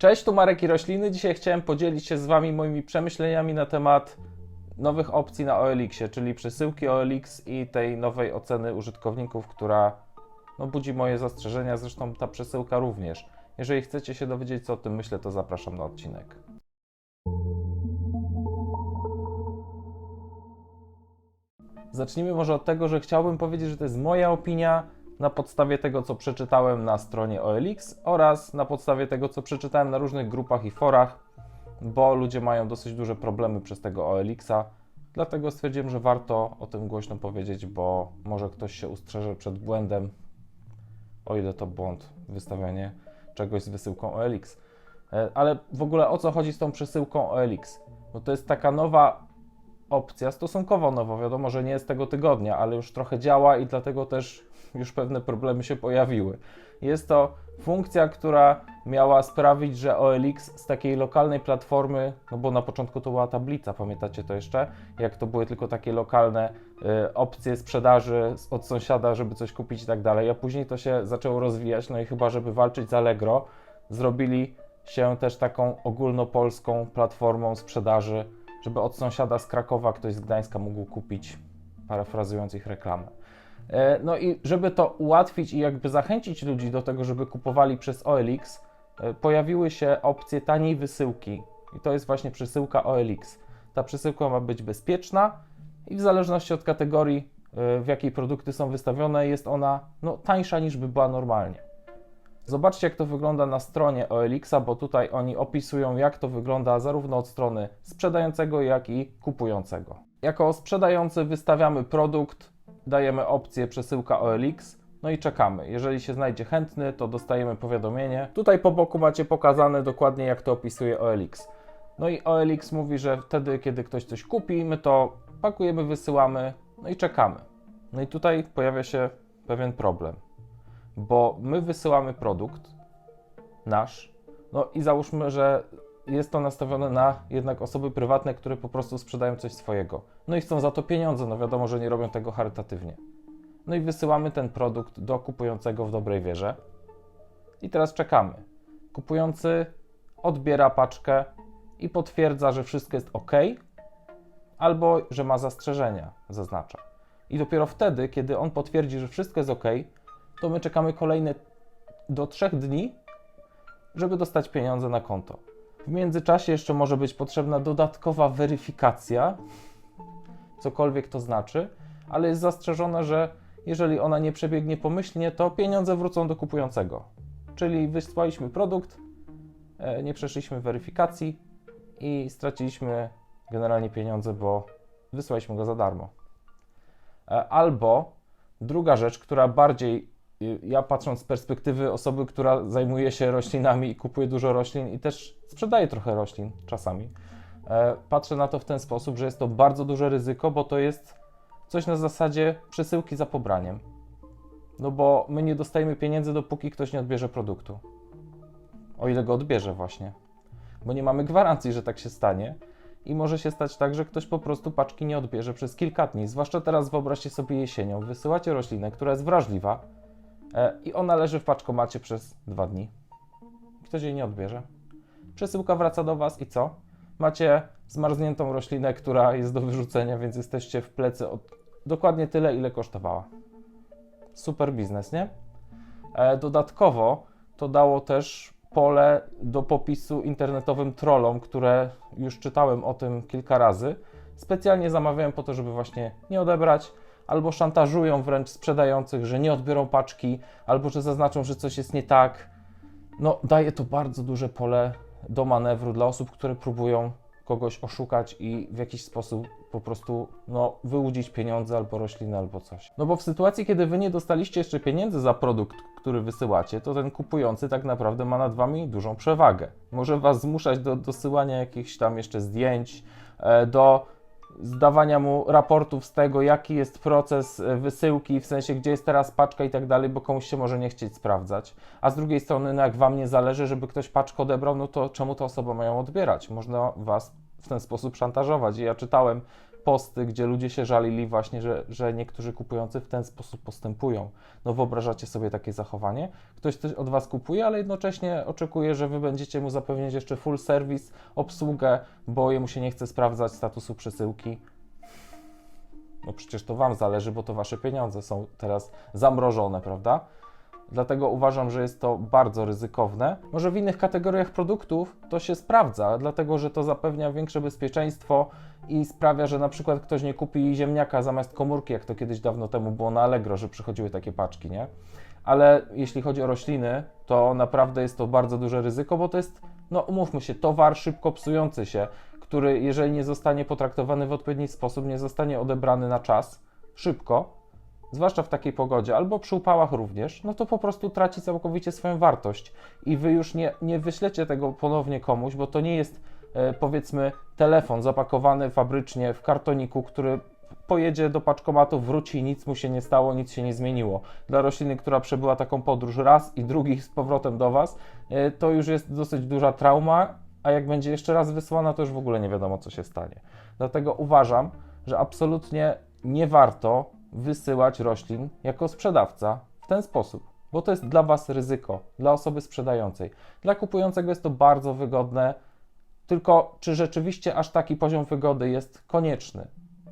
Cześć, tu Marek i Rośliny. Dzisiaj chciałem podzielić się z Wami moimi przemyśleniami na temat nowych opcji na OLX-ie, czyli przesyłki OLX i tej nowej oceny użytkowników, która no, budzi moje zastrzeżenia, zresztą ta przesyłka również. Jeżeli chcecie się dowiedzieć, co o tym myślę, to zapraszam na odcinek. Zacznijmy może od tego, że chciałbym powiedzieć, że to jest moja opinia na podstawie tego, co przeczytałem na stronie OLX oraz na podstawie tego, co przeczytałem na różnych grupach i forach, bo ludzie mają dosyć duże problemy przez tego OLX-a. Dlatego stwierdziłem, że warto o tym głośno powiedzieć, bo może ktoś się ustrzeże przed błędem, o ile to błąd, wystawianie czegoś z wysyłką OLX. E, Ale w ogóle o co chodzi z tą przesyłką OLX? Bo to jest taka nowa opcja, stosunkowo nowa, wiadomo, że nie jest tego tygodnia, ale już trochę działa i dlatego też już pewne problemy się pojawiły. Jest to funkcja, która miała sprawić, że OLX z takiej lokalnej platformy, no bo na początku to była tablica, pamiętacie to jeszcze? Jak to były tylko takie lokalne y, opcje sprzedaży od sąsiada, żeby coś kupić i tak dalej, a później to się zaczęło rozwijać, no i chyba, żeby walczyć z Allegro, zrobili się też taką ogólnopolską platformą sprzedaży, żeby od sąsiada z Krakowa ktoś z Gdańska mógł kupić, parafrazując ich reklamę. E, No i żeby to ułatwić i jakby zachęcić ludzi do tego, żeby kupowali przez OLX, e, pojawiły się opcje taniej wysyłki. I to jest właśnie przesyłka OLX. Ta przesyłka ma być bezpieczna i w zależności od kategorii, e, w jakiej produkty są wystawione, jest ona no, tańsza niż by była normalnie. Zobaczcie, jak to wygląda na stronie OLX-a, bo tutaj oni opisują, jak to wygląda zarówno od strony sprzedającego, jak i kupującego. Jako sprzedający wystawiamy produkt, dajemy opcję przesyłka OLX, no i czekamy. Jeżeli się znajdzie chętny, to dostajemy powiadomienie. Tutaj po boku macie pokazane dokładnie, jak to opisuje OLX. No i OLX mówi, że wtedy, kiedy ktoś coś kupi, my to pakujemy, wysyłamy, no i czekamy. No i tutaj pojawia się pewien problem bo my wysyłamy produkt nasz, no i załóżmy, że jest to nastawione na jednak osoby prywatne, które po prostu sprzedają coś swojego. No i chcą za to pieniądze, no wiadomo, że nie robią tego charytatywnie. No i wysyłamy ten produkt do kupującego w dobrej wierze. I teraz czekamy. Kupujący odbiera paczkę i potwierdza, że wszystko jest ok, albo że ma zastrzeżenia, zaznacza. I dopiero wtedy, kiedy on potwierdzi, że wszystko jest ok, to my czekamy kolejne do trzech dni, żeby dostać pieniądze na konto. W międzyczasie jeszcze może być potrzebna dodatkowa weryfikacja, cokolwiek to znaczy, ale jest zastrzeżone, że jeżeli ona nie przebiegnie pomyślnie, to pieniądze wrócą do kupującego. Czyli wysłaliśmy produkt, e, nie przeszliśmy weryfikacji i straciliśmy generalnie pieniądze, bo wysłaliśmy go za darmo. E, Albo druga rzecz, która bardziej ja patrząc z perspektywy osoby, która zajmuje się roślinami i kupuje dużo roślin i też sprzedaje trochę roślin czasami, e, patrzę na to w ten sposób, że jest to bardzo duże ryzyko, bo to jest coś na zasadzie przesyłki za pobraniem. No bo my nie dostajemy pieniędzy, dopóki ktoś nie odbierze produktu. O ile go odbierze, właśnie. Bo nie mamy gwarancji, że tak się stanie. I może się stać tak, że ktoś po prostu paczki nie odbierze przez kilka dni. Zwłaszcza teraz wyobraźcie sobie jesienią. Wysyłacie roślinę, która jest wrażliwa i ona leży w paczkomacie przez dwa dni. Ktoś jej nie odbierze. Przesyłka wraca do Was i co? Macie zmarzniętą roślinę, która jest do wyrzucenia, więc jesteście w plecy od dokładnie tyle, ile kosztowała. Super biznes, nie? E, dodatkowo to dało też pole do popisu internetowym trollom, które już czytałem o tym kilka razy. Specjalnie zamawiałem po to, żeby właśnie nie odebrać, albo szantażują wręcz sprzedających, że nie odbiorą paczki, albo że zaznaczą, że coś jest nie tak. No, daje to bardzo duże pole do manewru dla osób, które próbują kogoś oszukać i w jakiś sposób po prostu no, wyłudzić pieniądze albo rośliny, albo coś. No bo w sytuacji, kiedy wy nie dostaliście jeszcze pieniędzy za produkt, który wysyłacie, to ten kupujący tak naprawdę ma nad wami dużą przewagę. Może was zmuszać do dosyłania jakichś tam jeszcze zdjęć, e, do zdawania mu raportów z tego, jaki jest proces e, wysyłki, w sensie gdzie jest teraz paczka i tak dalej, bo komuś się może nie chcieć sprawdzać. A z drugiej strony, no jak wam nie zależy, żeby ktoś paczkę odebrał, no to czemu ta osoba ma ją odbierać? Można was w ten sposób szantażować. I ja czytałem posty, gdzie ludzie się żalili właśnie, że, że niektórzy kupujący w ten sposób postępują. No wyobrażacie sobie takie zachowanie? Ktoś coś od Was kupuje, ale jednocześnie oczekuje, że Wy będziecie mu zapewniać jeszcze full service, obsługę, bo jemu się nie chce sprawdzać statusu przesyłki. No przecież to Wam zależy, bo to Wasze pieniądze są teraz zamrożone, prawda? Dlatego uważam, że jest to bardzo ryzykowne. Może w innych kategoriach produktów to się sprawdza, dlatego że to zapewnia większe bezpieczeństwo i sprawia, że na przykład ktoś nie kupi ziemniaka zamiast komórki, jak to kiedyś dawno temu było na Allegro, że przychodziły takie paczki, nie? Ale jeśli chodzi o rośliny, to naprawdę jest to bardzo duże ryzyko, bo to jest, no umówmy się, towar szybko psujący się, który jeżeli nie zostanie potraktowany w odpowiedni sposób, nie zostanie odebrany na czas, szybko, zwłaszcza w takiej pogodzie, albo przy upałach również, no to po prostu traci całkowicie swoją wartość i wy już nie, nie wyślecie tego ponownie komuś, bo to nie jest e, powiedzmy telefon zapakowany fabrycznie w kartoniku, który pojedzie do paczkomatu, wróci, nic mu się nie stało, nic się nie zmieniło. Dla rośliny, która przebyła taką podróż raz i drugi z powrotem do Was, e, to już jest dosyć duża trauma, a jak będzie jeszcze raz wysłana, to już w ogóle nie wiadomo, co się stanie. Dlatego uważam, że absolutnie nie warto wysyłać roślin jako sprzedawca w ten sposób, bo to jest dla Was ryzyko, dla osoby sprzedającej. Dla kupującego jest to bardzo wygodne, tylko czy rzeczywiście aż taki poziom wygody jest konieczny?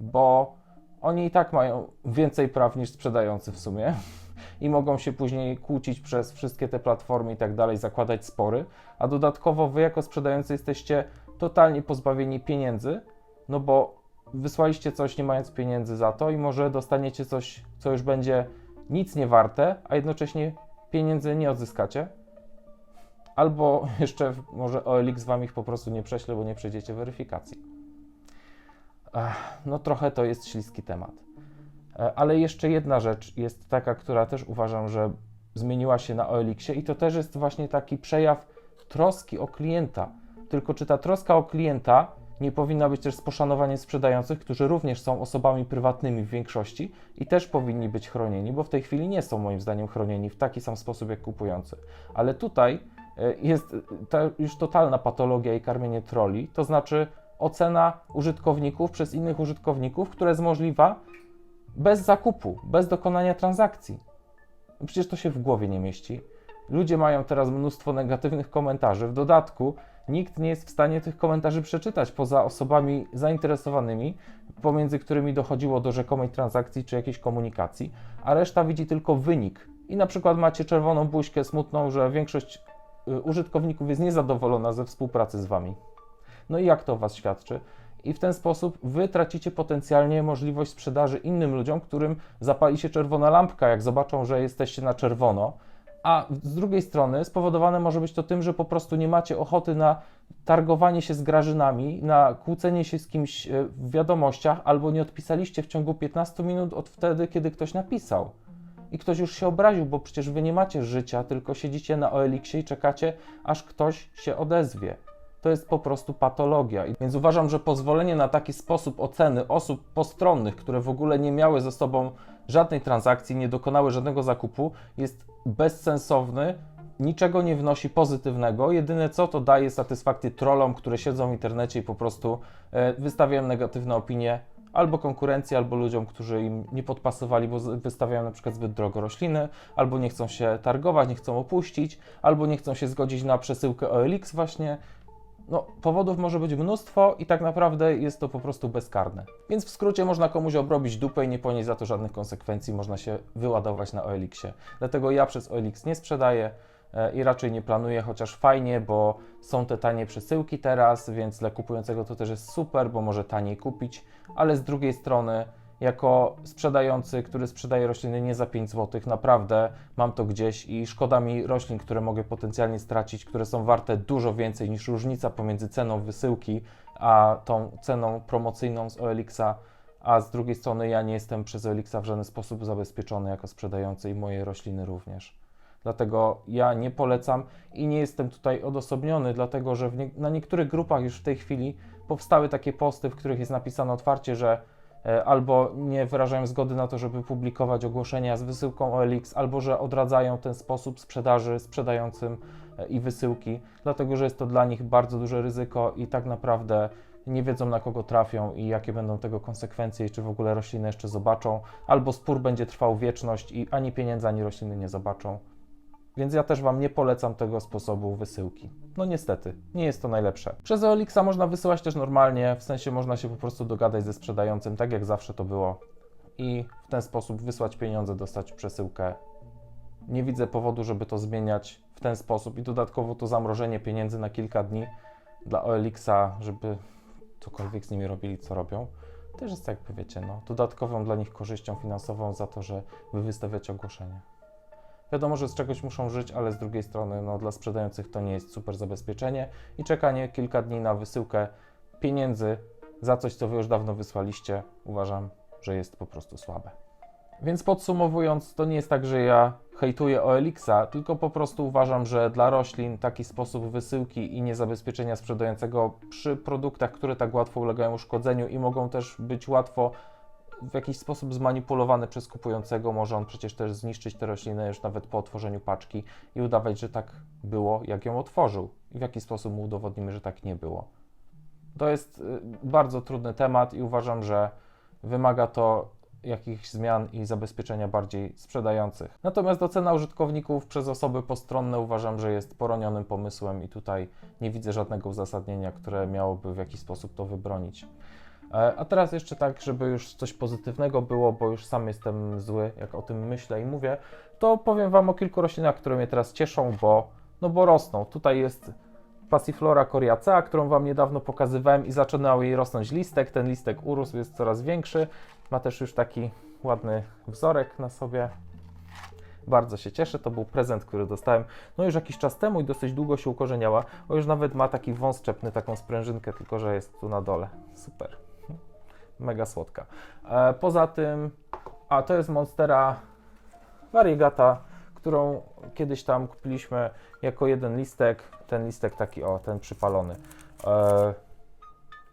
Bo oni i tak mają więcej praw niż sprzedający w sumie i mogą się później kłócić przez wszystkie te platformy i tak dalej, zakładać spory, a dodatkowo Wy jako sprzedający jesteście totalnie pozbawieni pieniędzy, no bo wysłaliście coś nie mając pieniędzy za to i może dostaniecie coś, co już będzie nic nie warte, a jednocześnie pieniędzy nie odzyskacie. Albo jeszcze może OLX wam ich po prostu nie prześle, bo nie przejdziecie weryfikacji. Ech, no trochę to jest śliski temat. E, Ale jeszcze jedna rzecz jest taka, która też uważam, że zmieniła się na OLX-ie i to też jest właśnie taki przejaw troski o klienta. Tylko czy ta troska o klienta nie powinna być też z poszanowaniem sprzedających, którzy również są osobami prywatnymi w większości i też powinni być chronieni, bo w tej chwili nie są moim zdaniem chronieni w taki sam sposób jak kupujący. Ale tutaj e, jest ta już totalna patologia i karmienie troli, to znaczy ocena użytkowników przez innych użytkowników, która jest możliwa bez zakupu, bez dokonania transakcji. Przecież to się w głowie nie mieści. Ludzie mają teraz mnóstwo negatywnych komentarzy. W dodatku nikt nie jest w stanie tych komentarzy przeczytać poza osobami zainteresowanymi, pomiędzy którymi dochodziło do rzekomej transakcji czy jakiejś komunikacji, a reszta widzi tylko wynik. I na przykład macie czerwoną buźkę smutną, że większość y, użytkowników jest niezadowolona ze współpracy z wami. No i jak to o was świadczy? I w ten sposób wy tracicie potencjalnie możliwość sprzedaży innym ludziom, którym zapali się czerwona lampka, jak zobaczą, że jesteście na czerwono. A z drugiej strony spowodowane może być to tym, że po prostu nie macie ochoty na targowanie się z grażynami, na kłócenie się z kimś e, w wiadomościach, albo nie odpisaliście w ciągu 15 minut od wtedy, kiedy ktoś napisał. I ktoś już się obraził, bo przecież wy nie macie życia, tylko siedzicie na OLX-ie i czekacie, aż ktoś się odezwie to jest po prostu patologia. Więc uważam, że pozwolenie na taki sposób oceny osób postronnych, które w ogóle nie miały ze sobą żadnej transakcji, nie dokonały żadnego zakupu, jest bezsensowny, niczego nie wnosi pozytywnego. Jedyne co to daje satysfakcję trollom, które siedzą w internecie i po prostu e, wystawiają negatywne opinie albo konkurencji, albo ludziom, którzy im nie podpasowali, bo wystawiają na przykład zbyt drogo rośliny, albo nie chcą się targować, nie chcą opuścić, albo nie chcą się zgodzić na przesyłkę OLX właśnie. No, powodów może być mnóstwo i tak naprawdę jest to po prostu bezkarne. Więc w skrócie można komuś obrobić dupę i nie ponieść za to żadnych konsekwencji, można się wyładować na OLX-ie. Dlatego ja przez OLX nie sprzedaję e, i raczej nie planuję, chociaż fajnie, bo są te tanie przesyłki teraz, więc dla kupującego to też jest super, bo może taniej kupić, ale z drugiej strony jako sprzedający, który sprzedaje rośliny nie za 5 zł, naprawdę mam to gdzieś i szkoda mi roślin, które mogę potencjalnie stracić, które są warte dużo więcej niż różnica pomiędzy ceną wysyłki a tą ceną promocyjną z OLX-a, a z drugiej strony ja nie jestem przez OLX-a w żaden sposób zabezpieczony jako sprzedający i moje rośliny również. Dlatego ja nie polecam i nie jestem tutaj odosobniony, dlatego że nie, na niektórych grupach już w tej chwili powstały takie posty, w których jest napisane otwarcie, że albo nie wyrażają zgody na to, żeby publikować ogłoszenia z wysyłką OLX, albo że odradzają ten sposób sprzedaży sprzedającym e, i wysyłki, dlatego że jest to dla nich bardzo duże ryzyko i tak naprawdę nie wiedzą na kogo trafią i jakie będą tego konsekwencje czy w ogóle rośliny jeszcze zobaczą, albo spór będzie trwał wieczność i ani pieniędzy, ani rośliny nie zobaczą. Więc ja też Wam nie polecam tego sposobu wysyłki. No niestety, nie jest to najlepsze. Przez Elixa można wysyłać też normalnie, w sensie można się po prostu dogadać ze sprzedającym, tak jak zawsze to było. I w ten sposób wysłać pieniądze, dostać przesyłkę. Nie widzę powodu, żeby to zmieniać w ten sposób i dodatkowo to zamrożenie pieniędzy na kilka dni dla OLX-a, żeby cokolwiek z nimi robili, co robią, też jest jakby, wiecie, no, dodatkową dla nich korzyścią finansową za to, że wy wystawiacie ogłoszenie. Wiadomo, że z czegoś muszą żyć, ale z drugiej strony no, dla sprzedających to nie jest super zabezpieczenie i czekanie kilka dni na wysyłkę pieniędzy za coś, co wy już dawno wysłaliście, uważam, że jest po prostu słabe. Więc podsumowując, to nie jest tak, że ja hejtuję OLX-a, tylko po prostu uważam, że dla roślin taki sposób wysyłki i niezabezpieczenia sprzedającego przy produktach, które tak łatwo ulegają uszkodzeniu i mogą też być łatwo w jakiś sposób zmanipulowane przez kupującego, może on przecież też zniszczyć tę roślinę już nawet po otworzeniu paczki i udawać, że tak było, jak ją otworzył. I w jaki sposób mu udowodnimy, że tak nie było. To jest y, bardzo trudny temat i uważam, że wymaga to jakichś zmian i zabezpieczenia bardziej sprzedających. Natomiast ocena użytkowników przez osoby postronne uważam, że jest poronionym pomysłem i tutaj nie widzę żadnego uzasadnienia, które miałoby w jakiś sposób to wybronić. E, A teraz jeszcze tak, żeby już coś pozytywnego było, bo już sam jestem zły, jak o tym myślę i mówię, to powiem Wam o kilku roślinach, które mnie teraz cieszą, bo, no bo rosną. Tutaj jest Passiflora coriacea, którą Wam niedawno pokazywałem i zaczynał jej rosnąć listek. Ten listek urósł, jest coraz większy. Ma też już taki ładny wzorek na sobie. Bardzo się cieszę, to był prezent, który dostałem no już jakiś czas temu i dosyć długo się ukorzeniała. O, już nawet ma taki wąs czepny, taką sprężynkę, tylko że jest tu na dole. Super. Mega słodka. E, poza tym, a to jest Monstera variegata, którą kiedyś tam kupiliśmy jako jeden listek. Ten listek taki, o, ten przypalony. E,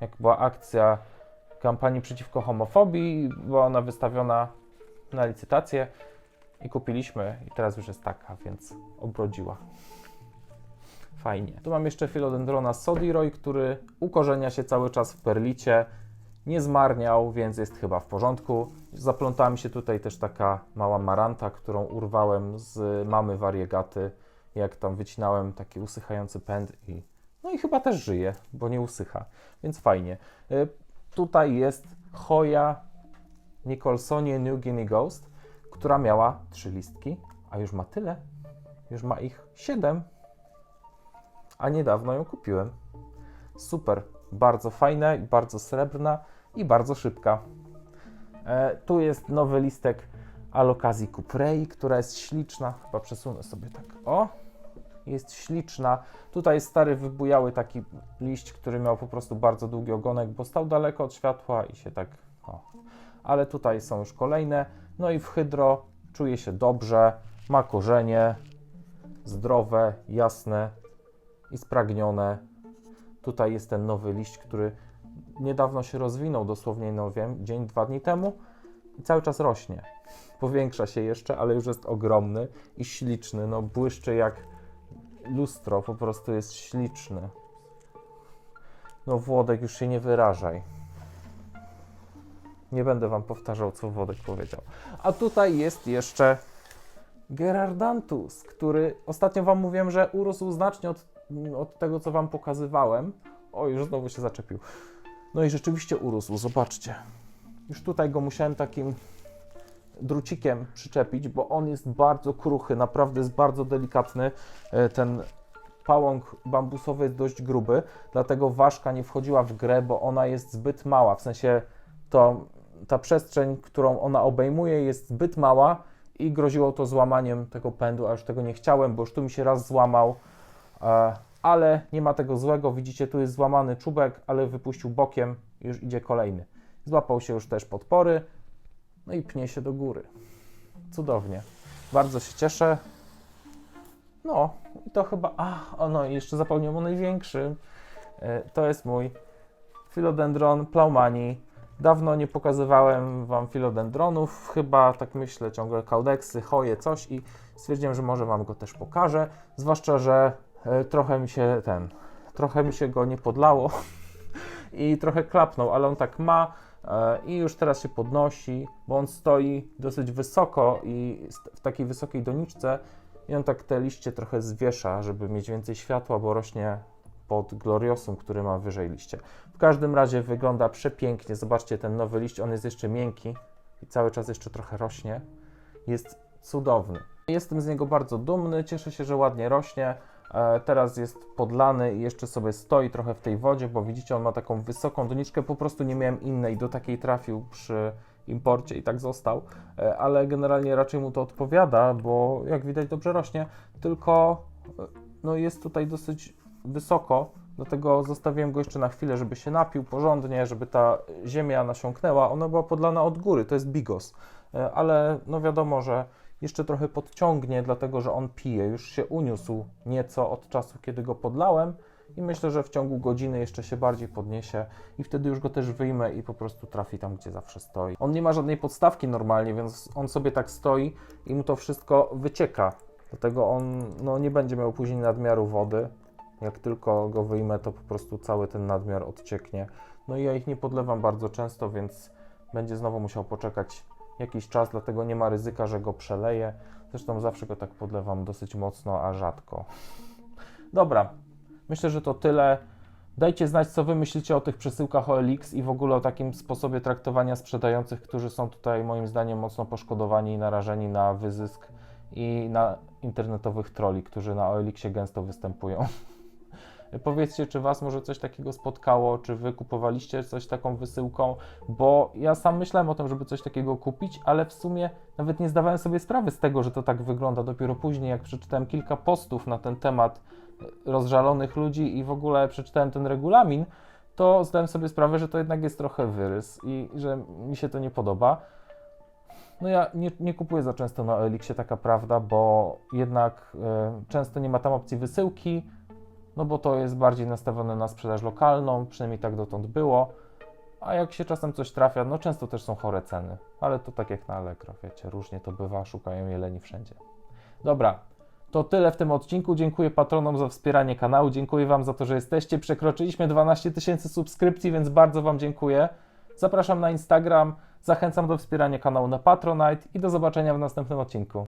jak była akcja kampanii przeciwko homofobii, była ona wystawiona na licytację i kupiliśmy i teraz już jest taka, więc obrodziła. Fajnie. Tu mam jeszcze Philodendrona Sodiroy, który ukorzenia się cały czas w perlicie. Nie zmarniał, więc jest chyba w porządku. Zaplątała mi się tutaj też taka mała maranta, którą urwałem z mamy wariegaty. Jak tam wycinałem taki usychający pęd i no i chyba też żyje, bo nie usycha, więc fajnie. Y, Tutaj jest Hoya Nicholsonie New Guinea Ghost, która miała trzy listki, a już ma tyle. Już ma ich siedem. A niedawno ją kupiłem. Super, bardzo fajna, i bardzo srebrna i bardzo szybka. E, tu jest nowy listek Alokazji Cuprei, która jest śliczna. Chyba przesunę sobie tak. O, jest śliczna. Tutaj jest stary, wybujały taki liść, który miał po prostu bardzo długi ogonek, bo stał daleko od światła i się tak. O. Ale tutaj są już kolejne. No i w hydro czuje się dobrze, ma korzenie zdrowe, jasne i spragnione. Tutaj jest ten nowy liść, który niedawno się rozwinął, dosłownie, no wiem, dzień, dwa dni temu i cały czas rośnie. Powiększa się jeszcze, ale już jest ogromny i śliczny. No, błyszczy jak lustro, po prostu jest śliczny. No, Włodek, już się nie wyrażaj. Nie będę wam powtarzał, co Włodek powiedział. A tutaj jest jeszcze Gerardantus, który ostatnio wam mówiłem, że urósł znacznie od, od tego, co wam pokazywałem. O, już znowu się zaczepił. No i rzeczywiście urósł, zobaczcie. Już tutaj go musiałem takim drucikiem przyczepić, bo on jest bardzo kruchy, naprawdę jest bardzo delikatny. E, Ten pałąk bambusowy jest dość gruby, dlatego ważka nie wchodziła w grę, bo ona jest zbyt mała. W sensie to ta przestrzeń, którą ona obejmuje, jest zbyt mała i groziło to złamaniem tego pędu, a już tego nie chciałem, bo już tu mi się raz złamał. Ale nie ma tego złego. Widzicie, tu jest złamany czubek, ale wypuścił bokiem już idzie kolejny. Złapał się już też podpory, no i pnie się do góry. Cudownie. Bardzo się cieszę. No, i to chyba. A, o no, jeszcze zapomniałem o największym. E, To jest mój Philodendron Plaumani. Dawno nie pokazywałem Wam Philodendronów, chyba tak myślę, ciągle kaudeksy, hoje, coś i stwierdziłem, że może Wam go też pokażę. Zwłaszcza, że trochę mi się ten, trochę mi się go nie podlało i trochę klapnął, ale on tak ma e, i już teraz się podnosi, bo on stoi dosyć wysoko i w takiej wysokiej doniczce i on tak te liście trochę zwiesza, żeby mieć więcej światła, bo rośnie pod gloriosum, który ma wyżej liście. W każdym razie wygląda przepięknie. Zobaczcie ten nowy liść, on jest jeszcze miękki i cały czas jeszcze trochę rośnie. Jest cudowny. Jestem z niego bardzo dumny, cieszę się, że ładnie rośnie. E, Teraz jest podlany i jeszcze sobie stoi trochę w tej wodzie, bo widzicie, on ma taką wysoką doniczkę. Po prostu nie miałem innej, do takiej trafił przy imporcie i tak został. E, Ale generalnie raczej mu to odpowiada, bo jak widać dobrze rośnie, tylko e, no jest tutaj dosyć wysoko, dlatego zostawiłem go jeszcze na chwilę, żeby się napił porządnie, żeby ta ziemia nasiąknęła. Ona była podlana od góry, to jest bigos, ale no wiadomo, że jeszcze trochę podciągnie, dlatego że on pije. Już się uniósł nieco od czasu, kiedy go podlałem i myślę, że w ciągu godziny jeszcze się bardziej podniesie i wtedy już go też wyjmę i po prostu trafi tam, gdzie zawsze stoi. On nie ma żadnej podstawki normalnie, więc on sobie tak stoi i mu to wszystko wycieka. Dlatego on no, nie będzie miał później nadmiaru wody. Jak tylko go wyjmę, to po prostu cały ten nadmiar odcieknie. No i ja ich nie podlewam bardzo często, więc będzie znowu musiał poczekać jakiś czas, dlatego nie ma ryzyka, że go przeleję. Zresztą zawsze go tak podlewam dosyć mocno, a rzadko. Dobra, myślę, że to tyle. Dajcie znać, co wy myślicie o tych przesyłkach OLX i w ogóle o takim sposobie traktowania sprzedających, którzy są tutaj moim zdaniem mocno poszkodowani i narażeni na wyzysk i na internetowych troli, którzy na OLX-ie gęsto występują. Powiedzcie, czy Was może coś takiego spotkało, czy Wy kupowaliście coś taką wysyłką, bo ja sam myślałem o tym, żeby coś takiego kupić, ale w sumie nawet nie zdawałem sobie sprawy z tego, że to tak wygląda. Dopiero później, jak przeczytałem kilka postów na ten temat e, rozżalonych ludzi i w ogóle przeczytałem ten regulamin, to zdałem sobie sprawę, że to jednak jest trochę wyrys i że mi się to nie podoba. No ja nie, nie kupuję za często na Elixie, taka prawda, bo jednak e, często nie ma tam opcji wysyłki, no bo to jest bardziej nastawione na sprzedaż lokalną, przynajmniej tak dotąd było. A jak się czasem coś trafia, no często też są chore ceny, ale to tak jak na Allegro, wiecie, różnie to bywa, szukają jeleni wszędzie. Dobra, to tyle w tym odcinku. Dziękuję patronom za wspieranie kanału, dziękuję Wam za to, że jesteście. Przekroczyliśmy 12 tysięcy subskrypcji, więc bardzo Wam dziękuję. Zapraszam na Instagram, zachęcam do wspierania kanału na Patronite i do zobaczenia w następnym odcinku.